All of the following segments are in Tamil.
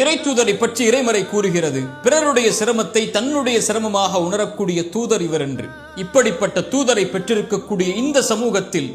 இறை தூதரை பற்றி இறைமறை கூறுகிறது. பிறருடைய சிரமத்தை தன்னுடைய சிரமமாக உணரக்கூடிய தூதர் இவர் என்று இப்படிப்பட்ட தூதரை பெற்றிருக்கக்கூடிய இந்த சமூகத்தில்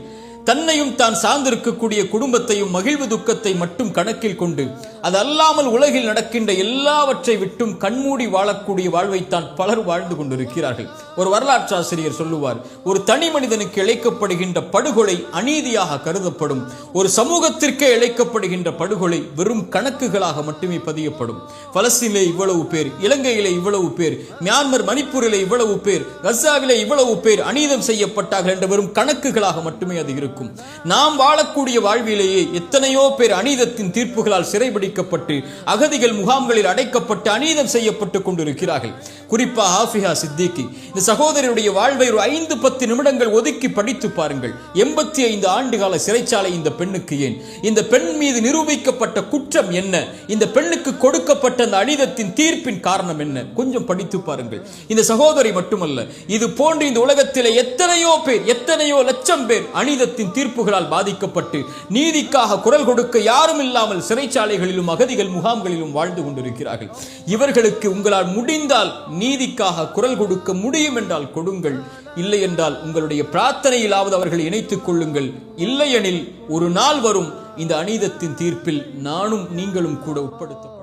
தன்னையும் தான் சார்ந்திருக்கக்கூடிய குடும்பத்தையும் மகிழ்வு துக்கத்தை மட்டும் கணக்கில் கொண்டு அது அல்லாமல் உலகில் நடக்கின்ற எல்லாவற்றை விட்டும் கண்மூடி வாழக்கூடிய வாழ்வைத்தான் பலர் வாழ்ந்து கொண்டிருக்கிறார்கள். ஒரு வரலாற்று ஆசிரியர் சொல்லுவார் ஒரு தனி மனிதனுக்கு இழைக்கப்படுகின்ற படுகொலை அநீதியாக கருதப்படும். ஒரு சமூகத்திற்கே இழைக்கப்படுகின்ற படுகொலை வெறும் கணக்குகளாக மட்டுமே பதியப்படும். பலஸ்தீனிலே இவ்வளவு பேர் இலங்கையிலே இவ்வளவு பேர் மியான்மர் மணிப்பூரிலே இவ்வளவு பேர் கசாவிலே இவ்வளவு பேர் அநீதம் செய்யப்பட்டார்கள் என்ற வெறும் கணக்குகளாக மட்டுமே அது இருக்கும். இருக்கும். நாம் வாழக்கூடிய வாழ்விலேயே எத்தனையோ பேர் அநீதத்தின் தீர்ப்புகளால் சிறைபிடிக்கப்பட்டு அகதிகள் முகாம்களில் அடைக்கப்பட்டு அநீதம் செய்யப்பட்டு கொண்டிருக்கிறார்கள். குறிப்பாக ஆஃபிஹா சித்திகி இந்த சகோதரியுடைய வாழ்வை ஒரு ஐந்து பத்து நிமிடங்கள் ஒதுக்கி படித்து பாருங்கள். எண்பத்தி ஐந்து ஆண்டு கால சிறைச்சாலை இந்த பெண்ணுக்கு ஏன்? இந்த பெண் மீது நிரூபிக்கப்பட்ட குற்றம் என்ன? இந்த பெண்ணுக்கு கொடுக்கப்பட்ட அந்த அநீதத்தின் தீர்ப்பின் காரணம் என்ன? கொஞ்சம் படித்து பாருங்கள். இந்த சகோதரி மட்டுமல்ல இது போன்று இந்த உலகத்தில் எத்தனையோ பேர் எத்தனையோ லட்சம் பேர் அநீதத்தின் தீர்ப்புகளால் பாதிக்கப்பட்டு நீதிக்காக குரல் கொடுக்க யாரும் இல்லாமல் சிறைச்சாலைகளிலும் அகதிகள் முகாம்களிலும் வாழ்ந்து கொண்டிருக்கிறார்கள். இவர்களுக்கு உங்களால் முடிந்தால் நீதிக்காக குரல் கொடுக்க முடியும் என்றால் கொடுங்கள். இல்லை என்றால் உங்களுடைய பிரார்த்தனையிலாவது அவர்களை இணைத்துக் கொள்ளுங்கள். இல்லையெனில் ஒரு நாள் வரும். இந்த அநீதத்தின் தீர்ப்பில் நானும் நீங்களும் கூட உட்படுத்தப்படும்